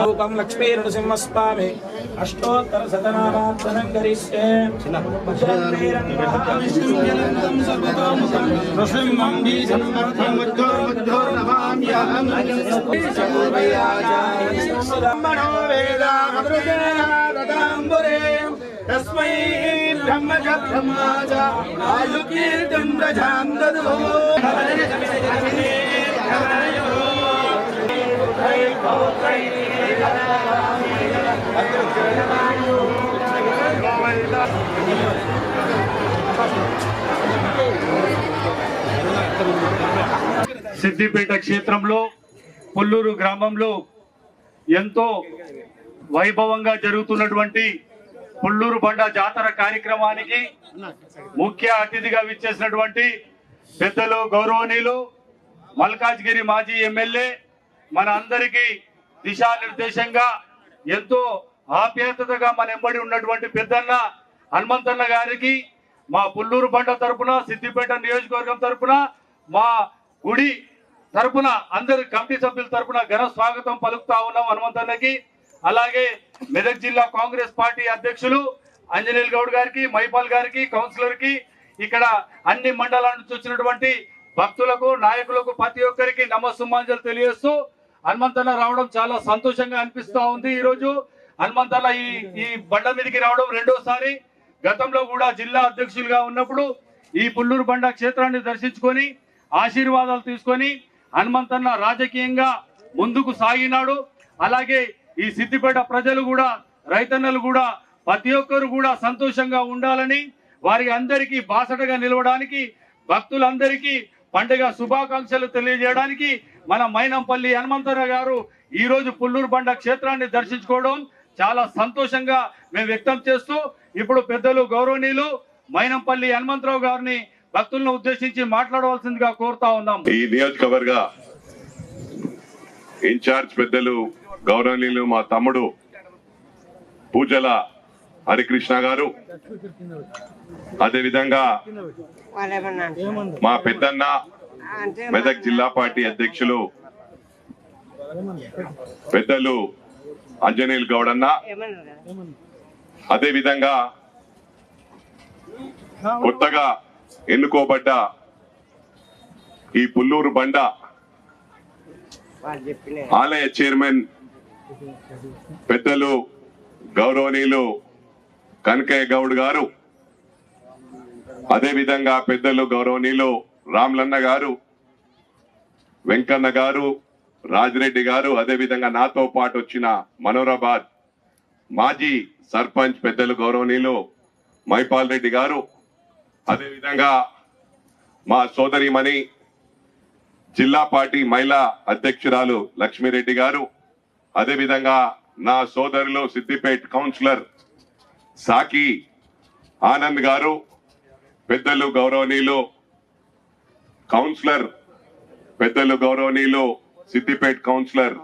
రూపం లక్ష్మీ నృసింహస్వామి అష్టోత్తర శతనామార్చనం కరిష్యే నృసింహం బీజం మధురజనాదంబురే తస్మై బ్రహ్మజ బ్రహ్మాజ ఆయుకీర్తం సిద్దిపేట క్షేత్రంలో పుల్లూరు గ్రామంలో ఎంతో వైభవంగా జరుగుతున్నటువంటి పుల్లూరు బండ జాతర కార్యక్రమానికి ముఖ్య అతిథిగా విచ్చేసినటువంటి పెద్దలు గౌరవనీయులు మల్కాజ్గిరి మాజీ ఎమ్మెల్యే మన అందరికీ దిశానిర్దేశంగా ఎంతో ఆప్యాయతగా మన ఎంబడి ఉన్నటువంటి పెద్దన్న హనుమంతన్న గారికి మా పుల్లూరు బండ తరపున సిద్దిపేట నియోజకవర్గం తరపున మా గుడి తరపున అందరి కమిటీ సభ్యుల తరపున ఘన స్వాగతం పలుకుతా ఉన్నాం హనుమంతన్నకి. అలాగే మెదక్ జిల్లా కాంగ్రెస్ పార్టీ అధ్యక్షులు అంజనీల్ గౌడ్ గారికి మైపాల్ గారికి కౌన్సిలర్కి ఇక్కడ అన్ని మండలాల నుంచి వచ్చినటువంటి భక్తులకు నాయకులకు ప్రతి ఒక్కరికి నమస్సుమాంజలు తెలియజేస్తూ హనుమంతన్న రావడం చాలా సంతోషంగా అనిపిస్తూ ఉంది ఈ రోజు హనుమంతన్న ఈ ఈ బండ మీదకి రావడం రెండోసారి. గతంలో కూడా జిల్లా అధ్యక్షులుగా ఉన్నప్పుడు ఈ పుల్లూరు బండ క్షేత్రాన్ని దర్శించుకొని ఆశీర్వాదాలు తీసుకొని హనుమంతన్న రాజకీయంగా ముందుకు సాగినాడు. అలాగే ఈ సిద్దిపేట ప్రజలు కూడా రైతన్నలు కూడా ప్రతి ఒక్కరు కూడా సంతోషంగా ఉండాలని వారి అందరికీ బాసటగా నిలవడానికి భక్తులందరికీ పండుగ శుభాకాంక్షలు తెలియజేయడానికి మన మైనంపల్లి హనుమంతరావు గారు ఈ రోజు పుల్లూరు బండ క్షేత్రాన్ని దర్శించుకోవడం చాలా సంతోషంగా మేము వ్యక్తం చేస్తూ ఇప్పుడు పెద్దలు గౌరవనీయులు మైనంపల్లి హనుమంతరావు గారిని భక్తులను ఉద్దేశించి మాట్లాడవలసిందిగా కోరుతా ఉన్నాం. ఈ నియోజకవర్గ ఇన్ఛార్జ్ పెద్దలు గౌరవనీయులు మా తమ్ముడు పూజల హరికృష్ణ గారు. అదేవిధంగా మా పెద్దన్న మెదక్ జిల్లా పార్టీ అధ్యక్షులు పెద్దలు అంజనీల్ గౌడన్న. అదేవిధంగా కొత్తగా ఎన్నుకోబడ్డ ఈ పుల్లూరు బండ ఆలయ చైర్మన్ పెద్దలు గౌరవనీయులు కనకయ్య గౌడ్ గారు అదేవిధంగా పెద్దలు గౌరవనీయులు రామ్లన్న గారు వెంకన్న గారు రాజిరెడ్డి గారు అదేవిధంగా నాతో పాటు వచ్చిన మనోరాబాద్ మాజీ సర్పంచ్ పెద్దలు గౌరవనీయులు మైపాల్ రెడ్డి గారు అదేవిధంగా మా సోదరిమణి జిల్లా పార్టీ మహిళా అధ్యక్షురాలు లక్ష్మీరెడ్డి గారు అదేవిధంగా నా సోదరులు సిద్దిపేట్ కౌన్సిలర్ సాకి ఆనంద్ గారు పెద్దలు గౌరవనీయులు కౌన్సిలర్ పెద్దలు గౌరవనీయులు సిద్దిపేట్ కౌన్సిలర్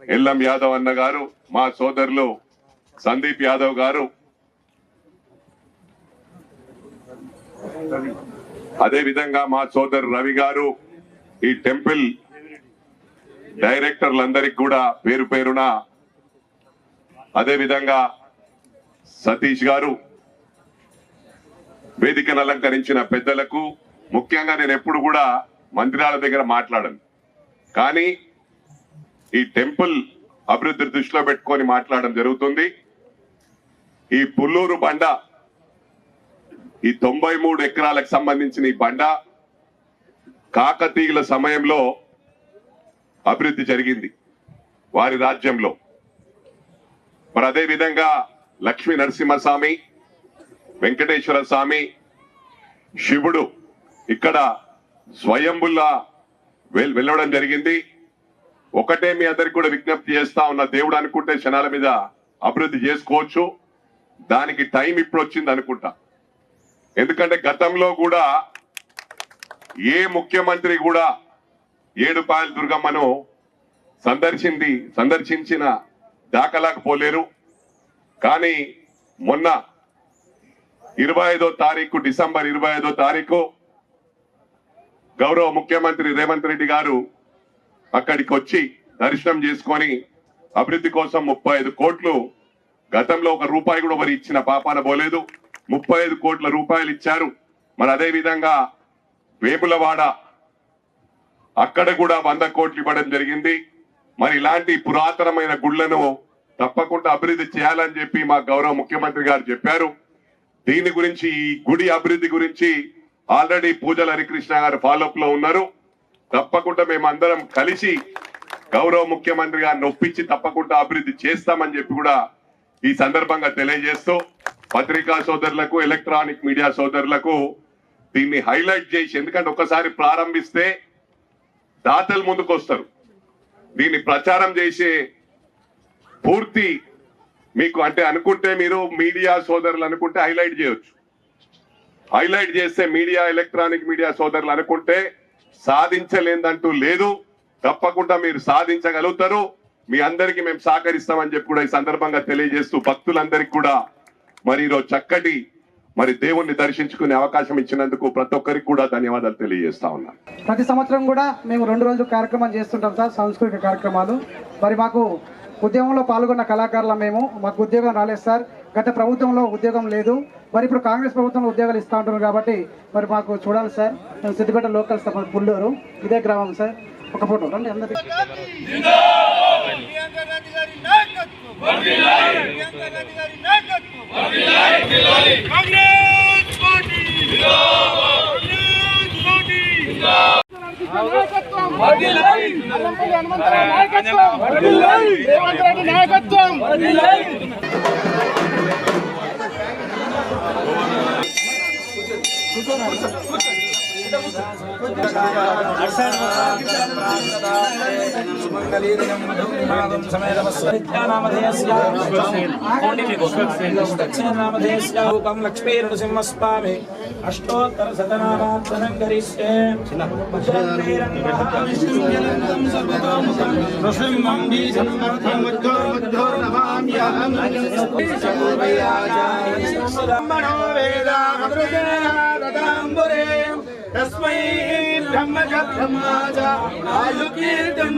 ఎల్లం యాదవ్ అన్న గారు మా సోదరులు సందీప్ యాదవ్ గారు. అదే విధంగా మా సోదరు రవి గారు ఈ టెంపుల్ డైరెక్టర్లందరికి కూడా పేరు పేరున అదేవిధంగా సతీష్ గారు వేదికను అలంకరించిన పెద్దలకు ముఖ్యంగా నేను ఎప్పుడు కూడా మందిరాల దగ్గర మాట్లాడను. కానీ ఈ టెంపుల్ అభివృద్ధి దృష్టిలో పెట్టుకొని మాట్లాడడం జరుగుతుంది. ఈ పుల్లూరు బండ ఈ తొంభై మూడు ఎకరాలకు సంబంధించిన ఈ బండ కాకతీయుల సమయంలో అభివృద్ధి జరిగింది వారి రాజ్యంలో. మరి అదే విధంగా లక్ష్మీ నరసింహస్వామి వెంకటేశ్వర స్వామి శివుడు ఇక్కడ స్వయంబుల్లా వెల్- వెళ్ళడం జరిగింది. ఒకటే మీ అందరికి కూడా విజ్ఞప్తి చేస్తా ఉన్న దేవుడు అనుకుంటే క్షణాల మీద అభివృద్ధి చేసుకోవచ్చు. దానికి టైం ఇప్పుడు వచ్చింది అనుకుంటా. ఎందుకంటే గతంలో కూడా ఏ ముఖ్యమంత్రి కూడా ఏడుపాయల దుర్గమ్మను సందర్శింది సందర్శించిన దాఖలాకు పోలేరు కానీ మొన్న ఇరవై ఐదో తారీఖు డిసెంబర్ ఇరవై ఐదో తారీఖు గౌరవ ముఖ్యమంత్రి రేవంత్ రెడ్డి గారు అక్కడికి వచ్చి దర్శనం చేసుకొని అభివృద్ధి కోసం ముప్పై ఐదు కోట్లు గతంలో ఒక రూపాయి కూడా మరి ఇచ్చిన పాపాన పోలేదు. ముప్పై ఐదు కోట్ల రూపాయలు ఇచ్చారు. మరి అదే విధంగా వేములవాడ అక్కడ కూడా వంద కోట్లు ఇవ్వడం జరిగింది. మరి ఇలాంటి పురాతనమైన గుళ్ళను తప్పకుండా అభివృద్ధి చేయాలని చెప్పి మా గౌరవ ముఖ్యమంత్రి గారు చెప్పారు. దీని గురించి ఈ గుడి అభివృద్ధి గురించి ఆల్రెడీ పూజల హరికృష్ణ గారు ఫాలోఅప్లో ఉన్నారు. తప్పకుండా మేమందరం కలిసి గౌరవ ముఖ్యమంత్రి గారిని ఒప్పించి తప్పకుండా అభివృద్ధి చేస్తామని చెప్పి కూడా ఈ సందర్భంగా తెలియజేస్తూ పత్రికా సోదరులకు ఎలక్ట్రానిక్ మీడియా సోదరులకు దీన్ని హైలైట్ చేసి ఎందుకంటే ఒకసారి ప్రారంభిస్తే దాతలు ముందుకు వస్తారు దీన్ని ప్రచారం చేసే పూర్తి మీకు అంటే అనుకుంటే మీరు మీడియా సోదరులు అనుకుంటే హైలైట్ చేయొచ్చు. హైలైట్ చేస్తే మీడియా ఎలక్ట్రానిక్ మీడియా సోదరులు అనుకుంటే సాధించలేదంటూ లేదు. తప్పకుండా మీరు సాధించగలుగుతారు. మీ అందరికీ మేము సహకరిస్తామని చెప్పి కూడా ఈ సందర్భంగా తెలియజేస్తూ భక్తులందరికీ కూడా మరి ఈరోజు చక్కటి మరి దేవుణ్ణి దర్శించుకునే అవకాశం ఇచ్చినందుకు ప్రతి ఒక్కరికి కూడా ధన్యవాదాలు తెలియజేస్తా ఉన్నాను ప్రతి సంవత్సరం కూడా మేము రెండు రోజులు కార్యక్రమాలు చేస్తుంటాం సార్ సాంస్కృతిక కార్యక్రమాలు. మరి మాకు ఉద్యమంలో పాల్గొన్న కళాకారుల మేము. మాకు ఉద్యోగం రాలేదు సార్. గత ప్రభుత్వంలో ఉద్యోగం లేదు. మరి ఇప్పుడు కాంగ్రెస్ ప్రభుత్వంలో ఉద్యోగాలు ఇస్తూ ఉంటున్నారు కాబట్టి మరి మాకు చూడాలి సార్. మేము సిద్దిపేట లోకల్ సార్ పుల్లూరు. ఇదే గ్రామం సార్. ఒక ఫోటో రండి అందరి నాయకత్వం నాయకత్వం! కాంగ్రెస్ పార్టీ కాంగ్రెస్ పార్టీ లక్ష్మీనృసింహస్వామి అష్టోత్తర శతనామార్చనం కరిష్యే నృసింహం బీజం మధురజనాదదాంబురే తస్మై బ్రహ్మజ బ్రహ్మాజ ఆయుకీర్తిం